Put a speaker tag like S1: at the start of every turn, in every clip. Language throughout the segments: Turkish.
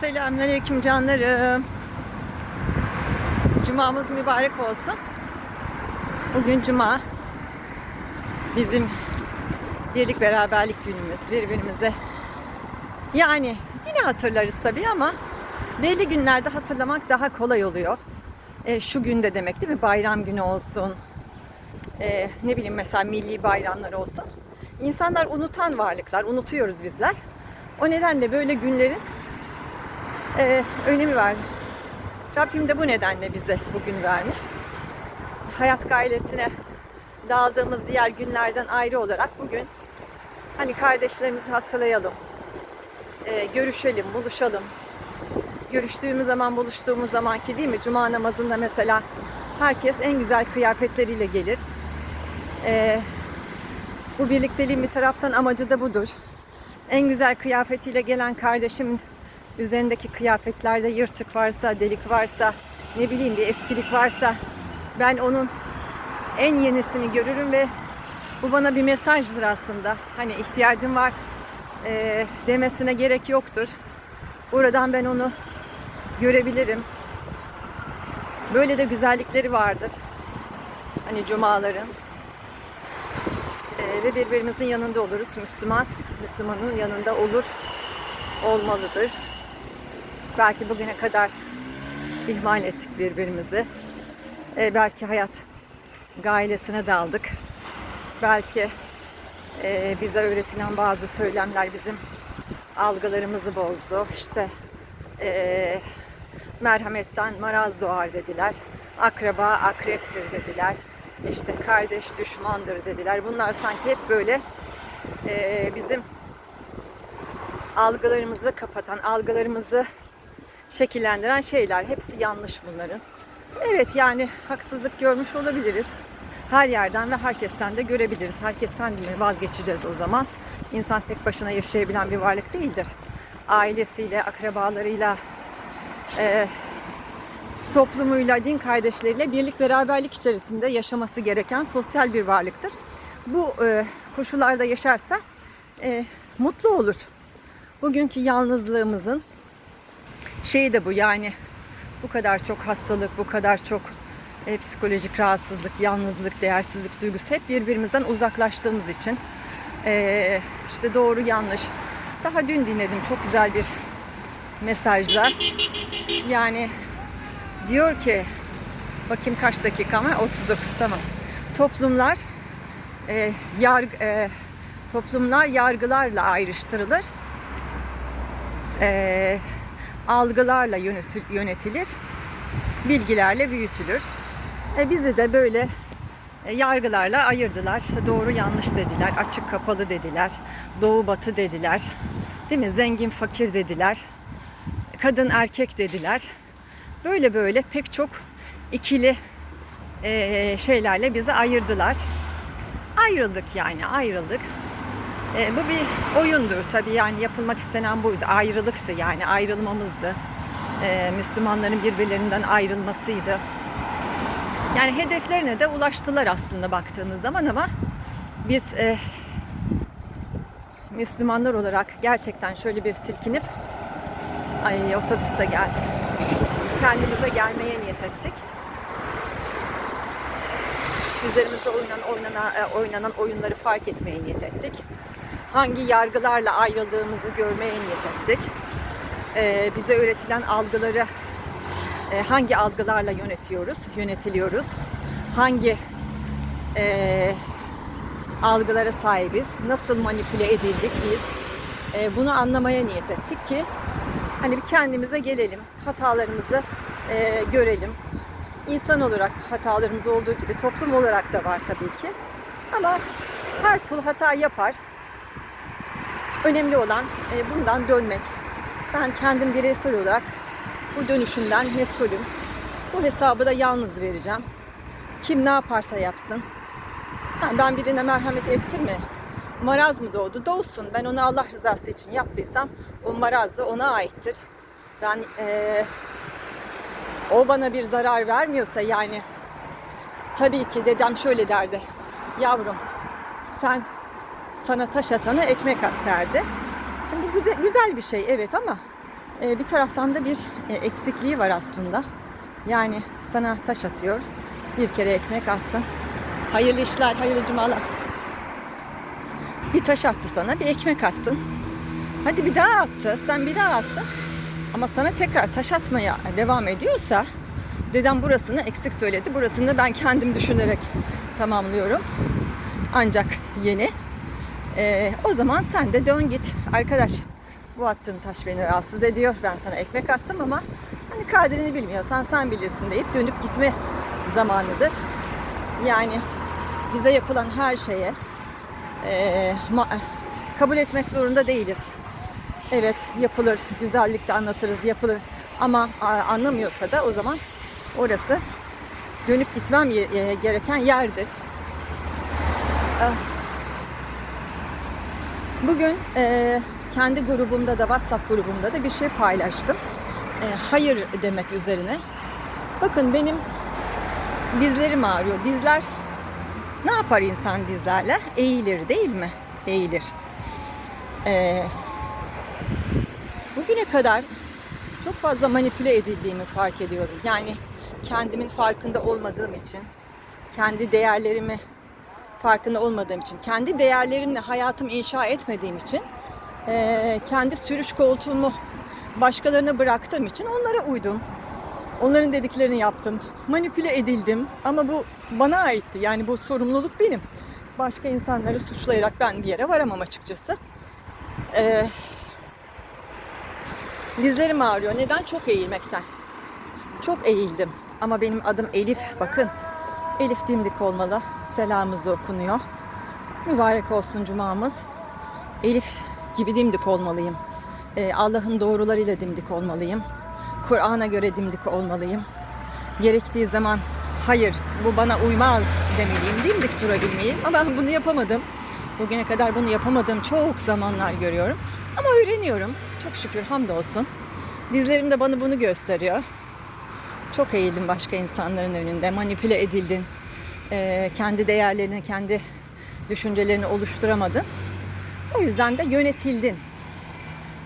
S1: Selamünaleyküm canlarım. Cumamız mübarek olsun. Bugün cuma. Bizim birlik beraberlik günümüz. Birbirimize yani yine hatırlarız tabii ama belli günlerde hatırlamak daha kolay oluyor. E, şu günde demek değil mi? Bayram günü olsun. E, ne bileyim mesela milli bayramlar olsun. İnsanlar unutan varlıklar, unutuyoruz bizler. O nedenle böyle günlerin e, önemi var. Rabbim de bu nedenle bize bugün vermiş. Hayat gailesine dağıldığımız diğer günlerden ayrı olarak bugün hani kardeşlerimizi hatırlayalım. E, görüşelim, buluşalım. Görüştüğümüz zaman, buluştuğumuz zamanki değil mi? Cuma namazında mesela herkes en güzel kıyafetleriyle gelir. E, bu birlikteliğin bir taraftan amacı da budur. En güzel kıyafetiyle gelen kardeşim üzerindeki kıyafetlerde yırtık varsa, delik varsa, ne bileyim bir eskilik varsa ben onun en yenisini görürüm ve bu bana bir mesajdır aslında. Hani ihtiyacım var e, demesine gerek yoktur. Buradan ben onu görebilirim. Böyle de güzellikleri vardır. Hani cumaların. E, ve birbirimizin yanında oluruz. Müslüman, Müslümanın yanında olur, olmalıdır. Belki bugüne kadar ihmal ettik birbirimizi. E, belki hayat gailesine daldık. Belki e, bize öğretilen bazı söylemler bizim algılarımızı bozdu. İşte e, merhametten maraz doğar dediler. Akraba akreptir dediler. İşte kardeş düşmandır dediler. Bunlar sanki hep böyle e, bizim algılarımızı kapatan, algılarımızı şekillendiren şeyler. Hepsi yanlış bunların. Evet yani haksızlık görmüş olabiliriz. Her yerden ve herkesten de görebiliriz. Herkesten mi vazgeçeceğiz o zaman? İnsan tek başına yaşayabilen bir varlık değildir. Ailesiyle, akrabalarıyla, e, toplumuyla, din kardeşleriyle birlik beraberlik içerisinde yaşaması gereken sosyal bir varlıktır. Bu e, koşullarda yaşarsa e, mutlu olur. Bugünkü yalnızlığımızın şeyi de bu yani bu kadar çok hastalık, bu kadar çok e, psikolojik rahatsızlık, yalnızlık, değersizlik duygusu hep birbirimizden uzaklaştığımız için e, işte doğru yanlış. Daha dün dinledim çok güzel bir mesajda. Yani diyor ki bakayım kaç dakika ama 39 tamam. Toplumlar e, yarg, e, toplumlar yargılarla ayrıştırılır. E, algılarla yönetil, yönetilir. Bilgilerle büyütülür. E, bizi de böyle e, yargılarla ayırdılar. İşte doğru yanlış dediler, açık kapalı dediler, doğu batı dediler. Değil mi? Zengin fakir dediler. Kadın erkek dediler. Böyle böyle pek çok ikili e, şeylerle bizi ayırdılar. Ayrıldık yani ayrıldık. E, bu bir oyundur tabii yani yapılmak istenen buydu. Ayrılıktı yani ayrılmamızdı. E, Müslümanların birbirlerinden ayrılmasıydı. Yani hedeflerine de ulaştılar aslında baktığınız zaman ama biz e, Müslümanlar olarak gerçekten şöyle bir silkinip ay otobüste geldi. Kendimize gelmeye niyet ettik. Üzerimizde oynanan, oynanan, e, oynanan oyunları fark etmeye niyet ettik. Hangi yargılarla ayrıldığımızı görmeye niyet ettik. Ee, bize öğretilen algıları e, hangi algılarla yönetiyoruz, yönetiliyoruz, hangi e, algılara sahibiz, nasıl manipüle edildik biz, e, bunu anlamaya niyet ettik ki hani bir kendimize gelelim, hatalarımızı e, görelim. İnsan olarak hatalarımız olduğu gibi toplum olarak da var tabii ki. Ama her kul hata yapar. Önemli olan e, bundan dönmek. Ben kendim bireysel olarak bu dönüşümden mesulüm. Bu hesabı da yalnız vereceğim. Kim ne yaparsa yapsın. Ben birine merhamet ettim mi? Maraz mı doğdu? Doğsun. Ben onu Allah rızası için yaptıysam o maraz da ona aittir. Ben ee, o bana bir zarar vermiyorsa yani tabii ki dedem şöyle derdi. Yavrum sen sana taş atana ekmek at derdi. Şimdi güzel, güzel bir şey evet ama e, bir taraftan da bir e, eksikliği var aslında. Yani sana taş atıyor. Bir kere ekmek attın. Hayırlı işler, hayırlı cumalar. Bir taş attı sana, bir ekmek attın. Hadi bir daha attı, sen bir daha attın. Ama sana tekrar taş atmaya devam ediyorsa dedem burasını eksik söyledi. Burasını ben kendim düşünerek tamamlıyorum. Ancak yeni. Ee, o zaman sen de dön git. Arkadaş bu attığın taş beni rahatsız ediyor. Ben sana ekmek attım ama hani kadrini bilmiyorsan sen bilirsin deyip dönüp gitme zamanıdır. Yani bize yapılan her şeye e, kabul etmek zorunda değiliz. Evet yapılır, güzellikle anlatırız, yapılır ama a, anlamıyorsa da o zaman orası dönüp gitmem e, gereken yerdir. Ah. Bugün e, kendi grubumda da WhatsApp grubumda da bir şey paylaştım. E, hayır demek üzerine. Bakın benim dizlerim ağrıyor. Dizler ne yapar insan dizlerle? Eğilir değil mi? Eğilir. E, bugüne kadar çok fazla manipüle edildiğimi fark ediyorum. Yani kendimin farkında olmadığım için, kendi değerlerimi farkında olmadığım için, kendi değerlerimle hayatımı inşa etmediğim için, eee, kendi sürüş koltuğumu başkalarına bıraktığım için onlara uydum. Onların dediklerini yaptım. Manipüle edildim ama bu bana aitti. Yani bu sorumluluk benim. Başka insanları suçlayarak ben bir yere varamam açıkçası. Eee Dizlerim ağrıyor. Neden? Çok eğilmekten. Çok eğildim. Ama benim adım Elif. Bakın. Elif dimdik olmalı. Selamımız okunuyor. Mübarek olsun cumamız. Elif gibi dimdik olmalıyım. Ee, Allah'ın doğrularıyla dimdik olmalıyım. Kur'an'a göre dimdik olmalıyım. Gerektiği zaman hayır bu bana uymaz demeliyim. Dimdik durabilmeliyim. Ama ben bunu yapamadım. Bugüne kadar bunu yapamadığım çok zamanlar görüyorum. Ama öğreniyorum. Çok şükür hamdolsun. Dizlerim de bana bunu gösteriyor. Çok eğildin başka insanların önünde. Manipüle edildin. Ee, kendi değerlerini, kendi düşüncelerini oluşturamadın. O yüzden de yönetildin.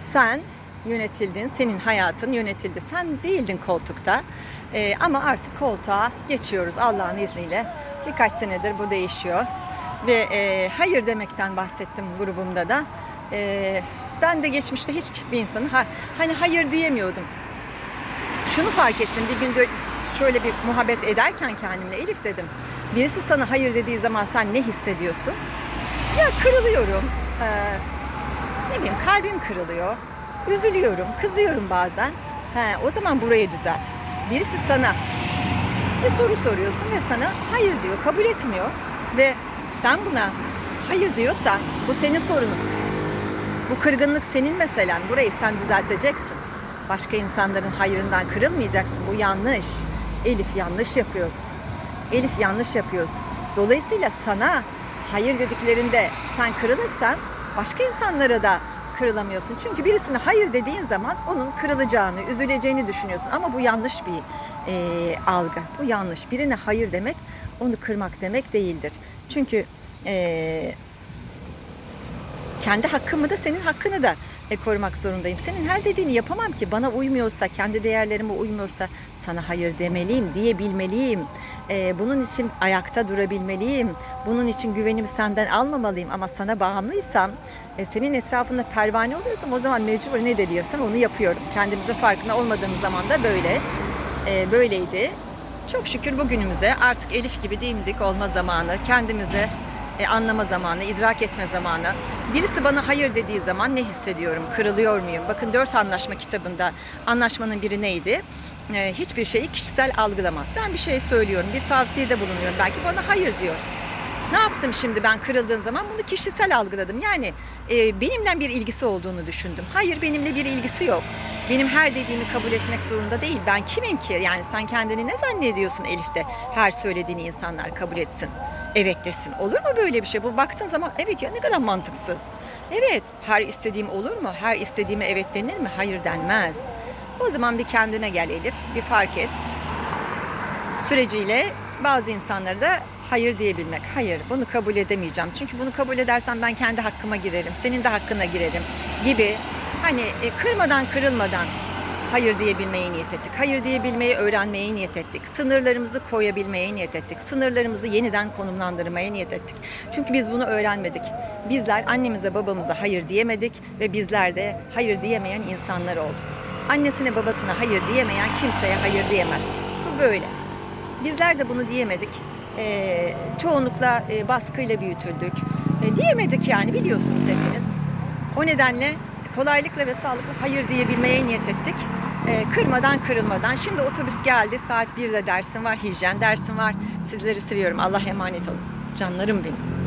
S1: Sen yönetildin, senin hayatın yönetildi. Sen değildin koltukta. Ee, ama artık koltuğa geçiyoruz Allah'ın izniyle. Birkaç senedir bu değişiyor. Ve e, hayır demekten bahsettim grubumda da. E, ben de geçmişte hiç bir insanı ha, hani hayır diyemiyordum. Şunu fark ettim bir gün şöyle bir muhabbet ederken kendimle Elif dedim. Birisi sana hayır dediği zaman sen ne hissediyorsun? Ya kırılıyorum. Ee, ne bileyim kalbim kırılıyor. Üzülüyorum, kızıyorum bazen. He, o zaman burayı düzelt. Birisi sana bir soru soruyorsun ve sana hayır diyor, kabul etmiyor. Ve sen buna hayır diyorsan bu senin sorunun. Bu kırgınlık senin meselen. Burayı sen düzelteceksin. Başka insanların hayırından kırılmayacaksın. Bu yanlış. Elif yanlış yapıyorsun. Elif yanlış yapıyorsun. Dolayısıyla sana hayır dediklerinde sen kırılırsan başka insanlara da kırılamıyorsun. Çünkü birisine hayır dediğin zaman onun kırılacağını, üzüleceğini düşünüyorsun. Ama bu yanlış bir e, algı. Bu yanlış. Birine hayır demek onu kırmak demek değildir. Çünkü e, kendi hakkımı da senin hakkını da e, korumak zorundayım. Senin her dediğini yapamam ki. Bana uymuyorsa, kendi değerlerime uymuyorsa sana hayır demeliyim, diyebilmeliyim. E, bunun için ayakta durabilmeliyim. Bunun için güvenimi senden almamalıyım. Ama sana bağımlıysam, e, senin etrafında pervane oluyorsam o zaman mecbur ne de diyorsan onu yapıyorum. Kendimizin farkında olmadığımız zaman da böyle. E, böyleydi. Çok şükür bugünümüze artık Elif gibi dimdik olma zamanı, kendimize e, anlama zamanı, idrak etme zamanı. Birisi bana hayır dediği zaman ne hissediyorum, kırılıyor muyum? Bakın dört anlaşma kitabında anlaşmanın biri neydi? E, hiçbir şeyi kişisel algılama. Ben bir şey söylüyorum, bir tavsiyede bulunuyorum. Belki bana hayır diyor. Ne yaptım şimdi ben kırıldığım zaman bunu kişisel algıladım. Yani e, benimle bir ilgisi olduğunu düşündüm. Hayır benimle bir ilgisi yok. Benim her dediğimi kabul etmek zorunda değil. Ben kimim ki? Yani sen kendini ne zannediyorsun Elif de her söylediğini insanlar kabul etsin. Evet desin. Olur mu böyle bir şey? Bu baktığın zaman evet ya ne kadar mantıksız. Evet her istediğim olur mu? Her istediğime evet denir mi? Hayır denmez. O zaman bir kendine gel Elif. Bir fark et süreciyle bazı insanları da hayır diyebilmek. Hayır bunu kabul edemeyeceğim. Çünkü bunu kabul edersem ben kendi hakkıma girerim. Senin de hakkına girerim gibi. Hani e, kırmadan kırılmadan hayır diyebilmeyi niyet ettik. Hayır diyebilmeyi öğrenmeye niyet ettik. Sınırlarımızı koyabilmeye niyet ettik. Sınırlarımızı yeniden konumlandırmaya niyet ettik. Çünkü biz bunu öğrenmedik. Bizler annemize babamıza hayır diyemedik ve bizler de hayır diyemeyen insanlar olduk. Annesine babasına hayır diyemeyen kimseye hayır diyemez. Bu böyle. Bizler de bunu diyemedik. Ee, çoğunlukla e, baskıyla büyütüldük. E, diyemedik yani biliyorsunuz hepiniz. O nedenle kolaylıkla ve sağlıklı hayır diyebilmeye niyet ettik. Ee, kırmadan kırılmadan. Şimdi otobüs geldi. Saat 1'de dersim var. Hijyen dersim var. Sizleri seviyorum. Allah emanet olun. Canlarım benim.